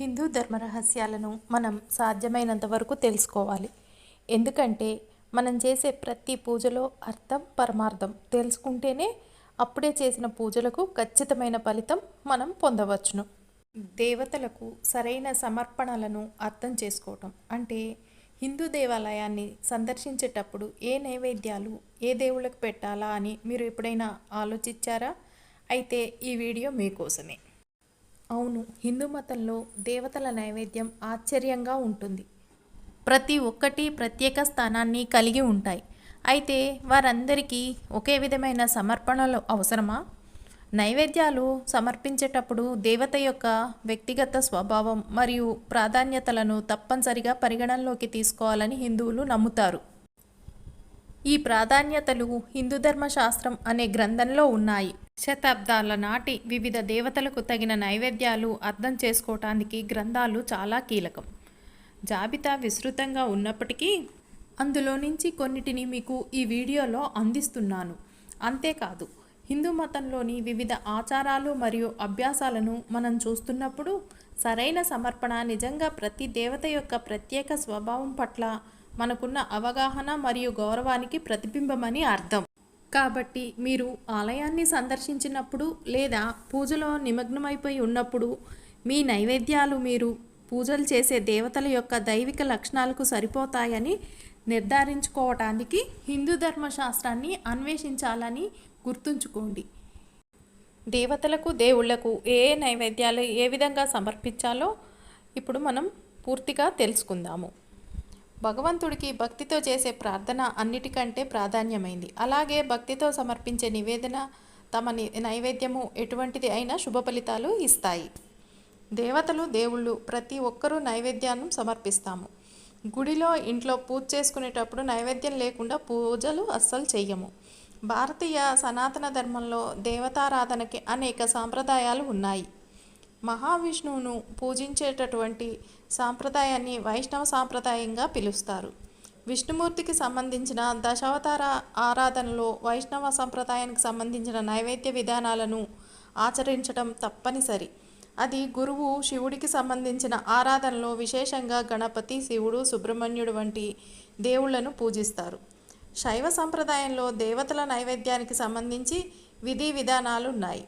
హిందూ ధర్మ రహస్యాలను మనం సాధ్యమైనంత వరకు తెలుసుకోవాలి. ఎందుకంటే మనం చేసే ప్రతి పూజలో అర్థం పరమార్థం తెలుసుకుంటేనే అప్పుడే చేసిన పూజలకు ఖచ్చితమైన ఫలితం మనం పొందవచ్చును. దేవతలకు సరైన సమర్పణలను అర్థం చేసుకోవటం అంటే హిందూ దేవాలయాన్ని సందర్శించేటప్పుడు ఏ నైవేద్యాలు ఏ దేవుళ్ళకు పెట్టాలా అని మీరు ఎప్పుడైనా ఆలోచించారా? అయితే ఈ వీడియో మీకోసమే. అవును హిందూ మతంలో దేవతల నైవేద్యం ఆశ్చర్యంగా ఉంటుంది. ప్రతి ఒక్కటి ప్రత్యేక స్థానాన్ని కలిగి ఉంటాయి. అయితే వారందరికీ ఒకే విధమైన సమర్పణలు అవసరమా? నైవేద్యాలు సమర్పించేటప్పుడు దేవత యొక్క వ్యక్తిగత స్వభావం మరియు ప్రాధాన్యతలను తప్పనిసరిగా పరిగణనలోకి తీసుకోవాలని హిందువులు నమ్ముతారు. ఈ ప్రాధాన్యతలు హిందూ ధర్మశాస్త్రం అనే గ్రంథంలో ఉన్నాయి. శతాబ్దాల నాటి వివిధ దేవతలకు తగిన నైవేద్యాలు అర్థం చేసుకోవటానికి గ్రంథాలు చాలా కీలకం. జాబితా విస్తృతంగా ఉన్నప్పటికీ అందులో నుంచి కొన్నిటిని మీకు ఈ వీడియోలో అందిస్తున్నాను. అంతేకాదు హిందూ మతంలోని వివిధ ఆచారాలు మరియు అభ్యాసాలను మనం చూస్తున్నప్పుడు సరైన సమర్పణ నిజంగా ప్రతి దేవత యొక్క ప్రత్యేక స్వభావం పట్ల మనకున్న అవగాహన మరియు గౌరవానికి ప్రతిబింబమని అర్థం. కాబట్టి మీరు ఆలయాన్ని సందర్శించినప్పుడు లేదా పూజలో నిమగ్నమైపోయి ఉన్నప్పుడు మీ నైవేద్యాలు మీరు పూజలు చేసే దేవతల యొక్క దైవిక లక్షణాలకు సరిపోతాయని నిర్ధారించుకోవటానికి హిందూ ధర్మశాస్త్రాన్ని అన్వేషించాలని గుర్తుంచుకోండి. దేవతలకు దేవుళ్ళకు ఏ ఏ నైవేద్యాలు ఏ విధంగా సమర్పించాలో ఇప్పుడు మనం పూర్తిగా తెలుసుకుందాము. భగవంతుడికి భక్తితో చేసే ప్రార్థన అన్నిటికంటే ప్రాధాన్యమైంది. అలాగే భక్తితో సమర్పించే నివేదన తమ ని- నైవేద్యము ఎటువంటిది అయినా శుభ ఫలితాలు ఇస్తాయి. దేవతలు దేవుళ్ళు ప్రతి ఒక్కరూ నైవేద్యాన్ని సమర్పిస్తాము. గుడిలో ఇంట్లో పూజ చేసుకునేటప్పుడు నైవేద్యం లేకుండా పూజలు అస్సలు చెయ్యము. భారతీయ సనాతన ధర్మంలో దేవతారాధనకి అనేక సాంప్రదాయాలు ఉన్నాయి. మహావిష్ణువును పూజించేటటువంటి సాంప్రదాయాన్ని వైష్ణవ సాంప్రదాయంగా పిలుస్తారు. విష్ణుమూర్తికి సంబంధించిన దశావతార ఆరాధనలో వైష్ణవ సంప్రదాయానికి సంబంధించిన నైవేద్య విధానాలను ఆచరించడం తప్పనిసరి. అది గురువు శివుడికి సంబంధించిన ఆరాధనలో విశేషంగా గణపతి శివుడు సుబ్రహ్మణ్యుడు వంటి దేవుళ్ళను పూజిస్తారు. శైవ సంప్రదాయంలో దేవతల నైవేద్యానికి సంబంధించి విధి విధానాలు ఉన్నాయి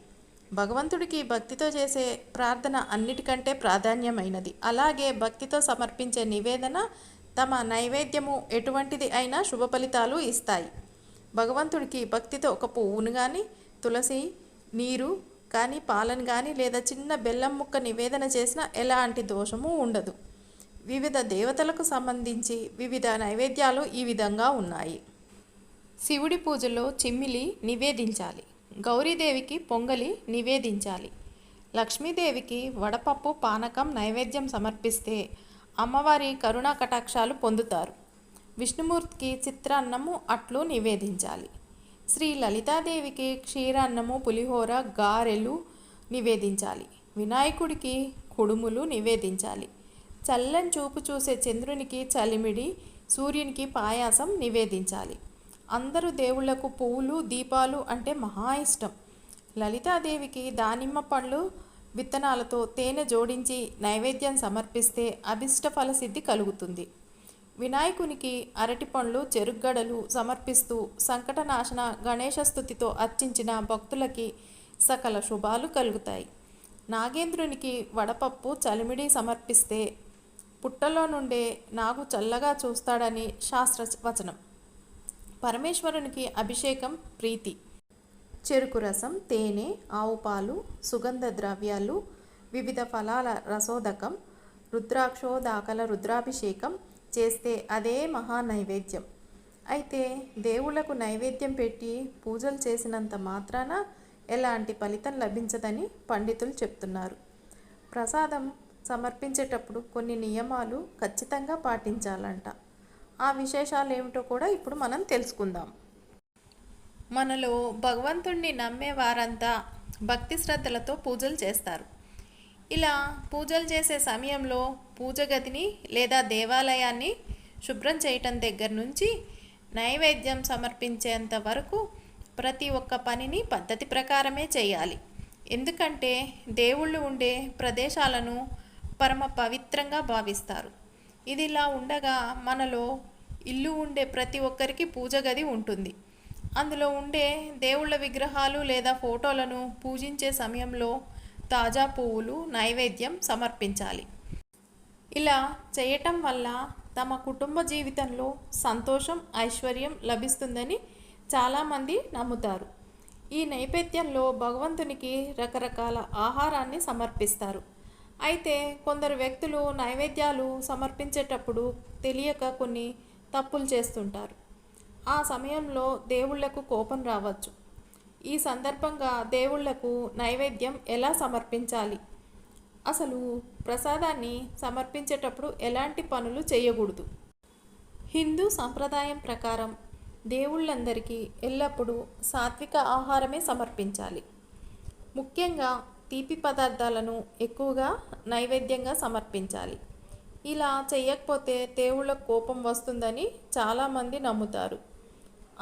భగవంతుడికి భక్తితో చేసే ప్రార్థన అన్నిటికంటే ప్రాధాన్యమైనది. అలాగే భక్తితో సమర్పించే నివేదన తమ నైవేద్యము ఎటువంటిది అయినా శుభ ఫలితాలు ఇస్తాయి. భగవంతుడికి భక్తితో ఒక పువ్వును కానీ తులసి నీరు కానీ పాలను కానీ లేదా చిన్న బెల్లం ముక్క నివేదన చేసిన ఎలాంటి దోషము ఉండదు. వివిధ దేవతలకు సంబంధించి వివిధ నైవేద్యాలు ఈ విధంగా ఉన్నాయి. శివుడి పూజలో చిమ్మిలి నివేదించాలి. గౌరీదేవికి పొంగలి నివేదించాలి. లక్ష్మీదేవికి వడపప్పు పానకం నైవేద్యం సమర్పిస్తే అమ్మవారి కరుణా కటాక్షాలు పొందుతారు. విష్ణుమూర్తికి చిత్రాన్నము అట్లు నివేదించాలి. శ్రీ లలితాదేవికి క్షీరాన్నము పులిహోర గారెలు నివేదించాలి. వినాయకుడికి కుడుములు నివేదించాలి. చల్లని చూపు చూసే చంద్రునికి చలిమిడి సూర్యునికి పాయాసం నివేదించాలి. అందరూ దేవుళ్ళకు పువ్వులు దీపాలు అంటే మహా ఇష్టం. లలితాదేవికి దానిమ్మ పండ్లు విత్తనాలతో తేనె జోడించి నైవేద్యం సమర్పిస్తే అభిష్ట ఫలసిద్ధి కలుగుతుంది. వినాయకునికి అరటి పండ్లు చెరుగ్గడలు సమర్పిస్తూ సంకటనాశన గణేశ స్తుతితో అర్చించిన భక్తులకి సకల శుభాలు కలుగుతాయి. నాగేంద్రునికి వడపప్పు చలిమిడి సమర్పిస్తే పుట్టలో నుండే నాగు చల్లగా చూస్తాడని శాస్త్ర వచనం పరమేశ్వరునికి అభిషేకం ప్రీతి. చెరుకు రసం తేనె ఆవు పాలు సుగంధ ద్రవ్యాలు వివిధ ఫలాల రసోదకం రుద్రాక్షోదాకల రుద్రాభిషేకం చేస్తే అదే మహా నైవేద్యం. అయితే దేవుళ్ళకు నైవేద్యం పెట్టి పూజలు చేసినంత మాత్రాన ఎలాంటి ఫలితం లభించదని పండితులు చెప్తున్నారు. ప్రసాదం సమర్పించేటప్పుడు కొన్ని నియమాలు ఖచ్చితంగా పాటించాలంట. ఆ విశేషాలు ఏమిటో కూడా ఇప్పుడు మనం తెలుసుకుందాం. మనలో భగవంతుణ్ణి నమ్మే వారంతా భక్తి శ్రద్ధలతో పూజలు చేస్తారు. ఇలా పూజలు చేసే సమయంలో పూజ గదిని లేదా దేవాలయాన్ని శుభ్రం చేయటం దగ్గర నుంచి నైవేద్యం సమర్పించేంత వరకు ప్రతి ఒక్క పనిని పద్ధతి ప్రకారమే చేయాలి. ఎందుకంటే దేవుళ్ళు ఉండే ప్రదేశాలను పరమ పవిత్రంగా భావిస్తారు. ఇదిలా ఉండగా మనలో ఇల్లు ఉండే ప్రతి ఒక్కరికి పూజ గది ఉంటుంది. అందులో ఉండే దేవుళ్ళ విగ్రహాలు లేదా ఫోటోలను పూజించే సమయంలో తాజా పువ్వులు నైవేద్యం సమర్పించాలి. ఇలా చేయటం వల్ల తమ కుటుంబ జీవితంలో సంతోషం ఐశ్వర్యం లభిస్తుందని చాలామంది నమ్ముతారు. ఈ నైవేద్యంలో భగవంతునికి రకరకాల ఆహారాన్ని సమర్పిస్తారు. అయితే కొందరు వ్యక్తులు నైవేద్యాలు సమర్పించేటప్పుడు తెలియక కొన్ని తప్పులు చేస్తుంటారు. ఆ సమయంలో దేవుళ్ళకు కోపం రావచ్చు. ఈ సందర్భంగా దేవుళ్ళకు నైవేద్యం ఎలా సమర్పించాలి? అసలు ప్రసాదాన్ని సమర్పించేటప్పుడు ఎలాంటి పనులు చేయకూడదు? హిందూ సంప్రదాయం ప్రకారం దేవుళ్ళందరికీ ఎల్లప్పుడూ సాత్విక ఆహారమే సమర్పించాలి. ముఖ్యంగా తీపి పదార్థాలను ఎక్కువగా నైవేద్యంగా సమర్పించాలి. ఇలా చేయకపోతే దేవుళ్ళకు కోపం వస్తుందని చాలామంది నమ్ముతారు.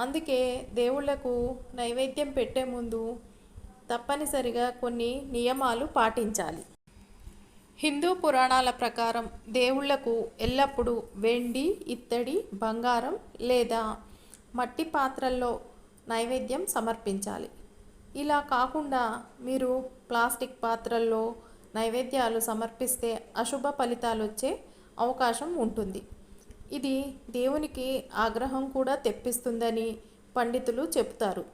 అందుకే దేవుళ్ళకు నైవేద్యం పెట్టే ముందు తప్పనిసరిగా కొన్ని నియమాలు పాటించాలి. హిందూ పురాణాల ప్రకారం దేవుళ్ళకు ఎల్లప్పుడూ వెండి ఇత్తడి బంగారం లేదా మట్టి పాత్రల్లో నైవేద్యం సమర్పించాలి. ఇలా కాకుండా మీరు ప్లాస్టిక్ పాత్రల్లో నైవేద్యాలు సమర్పిస్తే అశుభ ఫలితాలు వచ్చే అవకాశం ఉంటుంది. ఇది దేవునికి ఆగ్రహం కూడా తెప్పిస్తుందని పండితులు చెప్తారు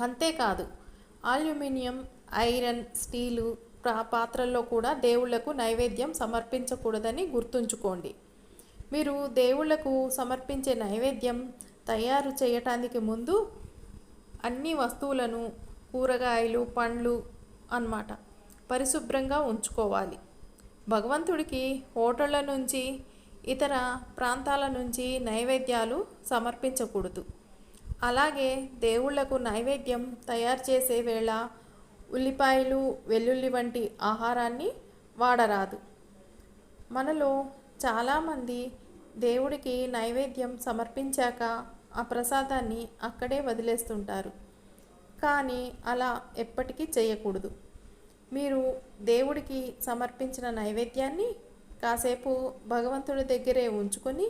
అంతేకాదు అల్యూమినియం ఐరన్ స్టీలు పాత్రల్లో కూడా దేవుళ్ళకు నైవేద్యం సమర్పించకూడదని గుర్తుంచుకోండి. మీరు దేవుళ్ళకు సమర్పించే నైవేద్యం తయారు చేయటానికి ముందు అన్ని వస్తువులను కూరగాయలు పండ్లు అన్నమాట పరిశుభ్రంగా ఉంచుకోవాలి. భగవంతుడికి హోటళ్ళ నుంచి ఇతర ప్రాంతాల నుంచి నైవేద్యాలు సమర్పించకూడదు. అలాగే దేవుళ్ళకు నైవేద్యం తయారు చేసే వేళ ఉల్లిపాయలు వెల్లుల్లి వంటి ఆహారాన్ని వాడరాదు. మనలో చాలామంది దేవుడికి నైవేద్యం సమర్పించాక ఆ ప్రసాదాన్ని అక్కడే వదిలేస్తుంటారు. కానీ అలా ఎప్పటికీ చేయకూడదు. మీరు దేవుడికి సమర్పించిన నైవేద్యాన్ని కాసేపు భగవంతుడి దగ్గరే ఉంచుకొని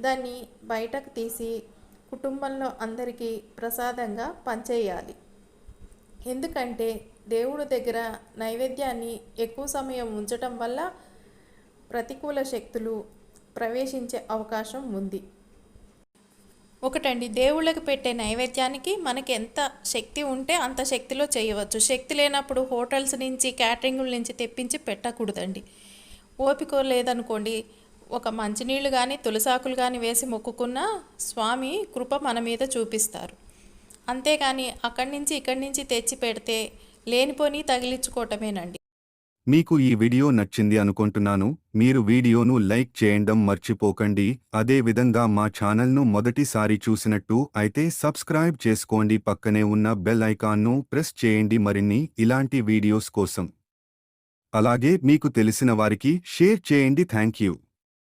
దాన్ని బయటకు తీసి కుటుంబంలో అందరికీ ప్రసాదంగా పంచేయాలి. ఎందుకంటే దేవుడి దగ్గర నైవేద్యాన్ని ఎక్కువ సమయం ఉంచటం వల్ల ప్రతికూల శక్తులు ప్రవేశించే అవకాశం ఉంది. ఒకటండి దేవుళ్ళకి పెట్టే నైవేద్యానికి మనకి ఎంత శక్తి ఉంటే అంత శక్తిలో చేయవచ్చు. శక్తి లేనప్పుడు హోటల్స్ నుంచి క్యాటరింగ్ల నుంచి తెప్పించి పెట్టకూడదండి. ఓపిక లేదనుకోండి ఒక మంచినీళ్ళు కానీ తులసాకులు కానీ వేసి మొక్కుకున్న స్వామి కృప మన మీద చూపిస్తారు. అంతేగాని అక్కడి నుంచి ఇక్కడి నుంచి తెచ్చి పెడితే లేనిపోని తగిలించుకోవటమేనండి. మీకు ఈ వీడియో నచ్చింది అనుకుంటున్నాను మీరు వీడియోను లైక్ చేయడం మర్చిపోకండి. అదే విధంగా మా ఛానల్ను మొదటిసారి చూసినట్టు అయితే సబ్స్క్రైబ్ చేసుకోండి. పక్కనే ఉన్న బెల్ ఐకాన్ను ప్రెస్ చేయండి మరిన్ని ఇలాంటి వీడియోస్ కోసం. అలాగే మీకు తెలిసిన వారికి షేర్ చేయండి. Thank you